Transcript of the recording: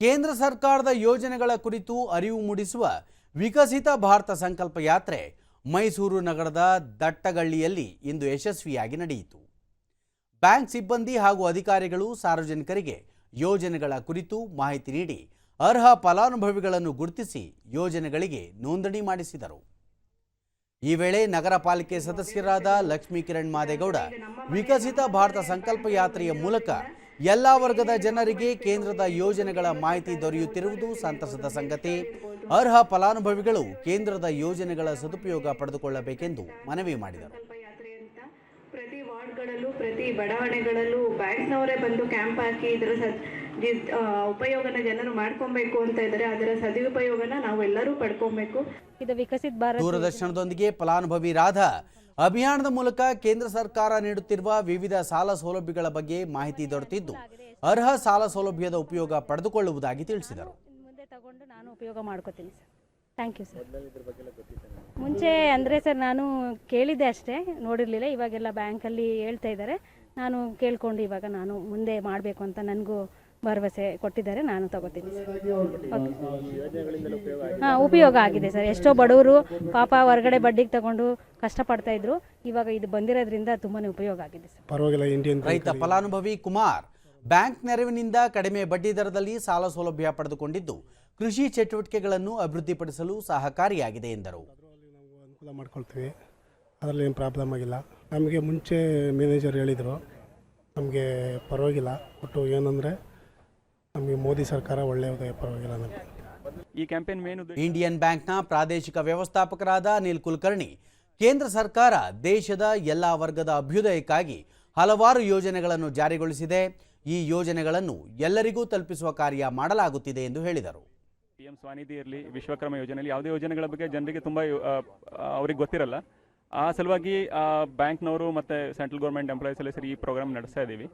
ಕೇಂದ್ರ ಸರ್ಕಾರದ ಯೋಜನೆಗಳ ಕುರಿತು ಅರಿವು ಮೂಡಿಸುವ ವಿಕಸಿತ ಭಾರತ ಸಂಕಲ್ಪ ಯಾತ್ರೆ ಮೈಸೂರು ನಗರದ ದಟ್ಟಗಳ್ಳಿಯಲ್ಲಿ ಇಂದು ಯಶಸ್ವಿಯಾಗಿ ನಡೆಯಿತು. ಬ್ಯಾಂಕ್ ಸಿಬ್ಬಂದಿ ಹಾಗೂ ಅಧಿಕಾರಿಗಳು ಸಾರ್ವಜನಿಕರಿಗೆ ಯೋಜನೆಗಳ ಕುರಿತು ಮಾಹಿತಿ ನೀಡಿ ಅರ್ಹ ಫಲಾನುಭವಿಗಳನ್ನು ಗುರುತಿಸಿ ಯೋಜನೆಗಳಿಗೆ ನೋಂದಣಿ ಮಾಡಿಸಿದರು. ಈ ವೇಳೆ ನಗರ ಪಾಲಿಕೆ ಸದಸ್ಯರಾದ ಲಕ್ಷ್ಮೀಕಿರಣ್ ಮಾದೇಗೌಡ ವಿಕಸಿತ ಭಾರತ ಸಂಕಲ್ಪ ಯಾತ್ರೆಯ ಮೂಲಕ ಎಲ್ಲ ವರ್ಗದ ಜನರಿಗೆ ಕೇಂದ್ರದ ಯೋಜನೆಗಳ ಮಾಹಿತಿ ದೊರೆಯುತ್ತಿರುವುದು ಸಂತಸದ ಸಂಗತಿ. ಅರ್ಹ ಫಲಾನುಭವಿಗಳು ಕೇಂದ್ರದ ಯೋಜನೆಗಳ ಸದುಪಯೋಗ ಪಡೆದುಕೊಳ್ಳಬೇಕೆಂದು ಮನವಿ ಮಾಡಿದರು. ಸಂಕಲ್ಪ ಯಾತ್ರೆ ಅಂತ ಪ್ರತಿ ವಾರ್ಡ್ಗಳಲ್ಲೂ ಪ್ರತಿ ಬಡಾವಣೆಗಳಲ್ಲೂ ಬ್ಯಾಂಕ್ನವರೇ ಬಂದು ಕ್ಯಾಂಪ್ ಹಾಕಿ ಇದರ ಉಪಯೋಗನ ಜನರು ಮಾಡ್ಕೊಬೇಕು ಅಂತ ಇದ್ದಾರೆ. ಅದರ ಸದುಪಯೋಗನ ನಾವೆಲ್ಲರೂ ಪಡ್ಕೊಬೇಕು. ಇದು ವಿಕಸಿತ ಭಾರತ. ದೂರದರ್ಶನದೊಂದಿಗೆ ಫಲಾನುಭವಿ ರಾಧಾ ಅಭಿಯಾನದ ಮೂಲಕ ಕೇಂದ್ರ ಸರ್ಕಾರ ನೀಡುತ್ತಿರುವ ವಿವಿಧ ಸಾಲ ಸೌಲಭ್ಯಗಳ ಬಗ್ಗೆ ಮಾಹಿತಿ ದೊರೆತಿದ್ದು, ಅರ್ಹ ಸಾಲ ಸೌಲಭ್ಯದ ಉಪಯೋಗ ಪಡೆದುಕೊಳ್ಳುವುದಾಗಿ ತಿಳಿಸಿದರು. ಮುಂದೆ ತಗೊಂಡು ನಾನು ಉಪಯೋಗ ಸರ್. ಥ್ಯಾಂಕ್ ಯು ಸರ್ ಮುಂಚೆ ಅಂದರೆ ಸರ್, ನಾನು ಕೇಳಿದ್ದೆ ಅಷ್ಟೇ, ನೋಡಿರಲಿಲ್ಲ, ಇವಾಗೆಲ್ಲ ಬ್ಯಾಂಕಲ್ಲಿ ಹೇಳ್ತಾ ಇದ್ದಾರೆ. ನಾನು ಕೇಳ್ಕೊಂಡು ಇವಾಗ ನಾನು ಮುಂದೆ ಮಾಡಬೇಕು ಅಂತ ನನಗೂ ಭರವಸೆ ಕೊಟ್ಟಿದ್ದಾರೆ ನಾನು ತಗೋತೀನಿ ಸರ್. ಹಾಂ ಉಪಯೋಗ ಆಗಿದೆ ಸರ್. ಎಷ್ಟೋ ಬಡವರು ಪಾಪ ಹೊರಗಡೆ ಬಡ್ಡಿಗೆ ತಗೊಂಡು ಕಷ್ಟಪಡ್ತಾ ಇದ್ರು. ಇವಾಗ ಇದು ಬಂದಿರೋದ್ರಿಂದ ತುಂಬಾನೇ ಉಪಯೋಗ ಆಗಿದೆ ಸರ್. ಪರವಾಗಿಲ್ಲ ಇಂಡಿಯನ್ ರೈತ ಫಲಾನುಭವಿ ಕುಮಾರ್ ಬ್ಯಾಂಕ್ ನೆರವಿನಿಂದ ಕಡಿಮೆ ಬಡ್ಡಿ ದರದಲ್ಲಿ ಸಾಲ ಸೌಲಭ್ಯ ಪಡೆದುಕೊಂಡಿದ್ದು ಕೃಷಿ ಚಟುವಟಿಕೆಗಳನ್ನು ಅಭಿವೃದ್ಧಿಪಡಿಸಲು ಸಹಕಾರಿಯಾಗಿದೆ ಎಂದರು. ನಾವು ಅನುಕೂಲ ಮಾಡ್ಕೊಳ್ತೀವಿ. ಅದರಲ್ಲಿ ಏನು ಪ್ರಾಬ್ಲಮ್ ಆಗಿಲ್ಲ. ನಮಗೆ ಮುಂಚೆ ಮ್ಯಾನೇಜರ್ ಹೇಳಿದರು ನಮಗೆ ಪರವಾಗಿಲ್ಲ. ಒಟ್ಟು ಏನಂದರೆ ನಮಗೆ ಮೋದಿ ಸರ್ಕಾರ ಒಳ್ಳೆಯದೇ ಪರವಾಗಿಲ್ಲ ನಮಗೆ. ಈ ಕ್ಯಾಂಪೇನ್ ಇಂಡಿಯನ್ ಬ್ಯಾಂಕ್ನ ಪ್ರಾದೇಶಿಕ ವ್ಯವಸ್ಥಾಪಕರಾದ ಅನಿಲ್ ಕುಲಕರ್ಣಿ ಕೇಂದ್ರ ಸರ್ಕಾರ ದೇಶದ ಎಲ್ಲ ವರ್ಗದ ಅಭ್ಯುದಯಕ್ಕಾಗಿ ಹಲವಾರು ಯೋಜನೆಗಳನ್ನು ಜಾರಿಗೊಳಿಸಿದೆ. ಈ ಯೋಜನೆಗಳನ್ನು ಎಲ್ಲರಿಗೂ ತಲುಪಿಸುವ ಕಾರ್ಯ ಮಾಡಲಾಗುತ್ತಿದೆ ಎಂದು ಹೇಳಿದರು. ಪಿ ಎಂ ಸ್ವಾನಿಧಿ ಇರಲಿ ವಿಶ್ವಕರ್ಮ ಯೋಜನೆಯಲ್ಲಿ ಯಾವುದೇ ಯೋಜನೆಗಳ ಬಗ್ಗೆ ಜನರಿಗೆ ತುಂಬ ಅವ್ರಿಗೆ ಗೊತ್ತಿರಲ್ಲ. ಆ ಸಲುವಾಗಿ ಬ್ಯಾಂಕ್ನವರು ಮತ್ತು ಸೆಂಟ್ರಲ್ ಗೌರ್ಮೆಂಟ್ ಎಂಪ್ಲಾಯೀಸ್ ಎಲ್ಲ ಸೇರಿ ಈ ಪ್ರೋಗ್ರಾಮ್ ನಡೆಸ್ತಾ ಇದ್ದೀವಿ.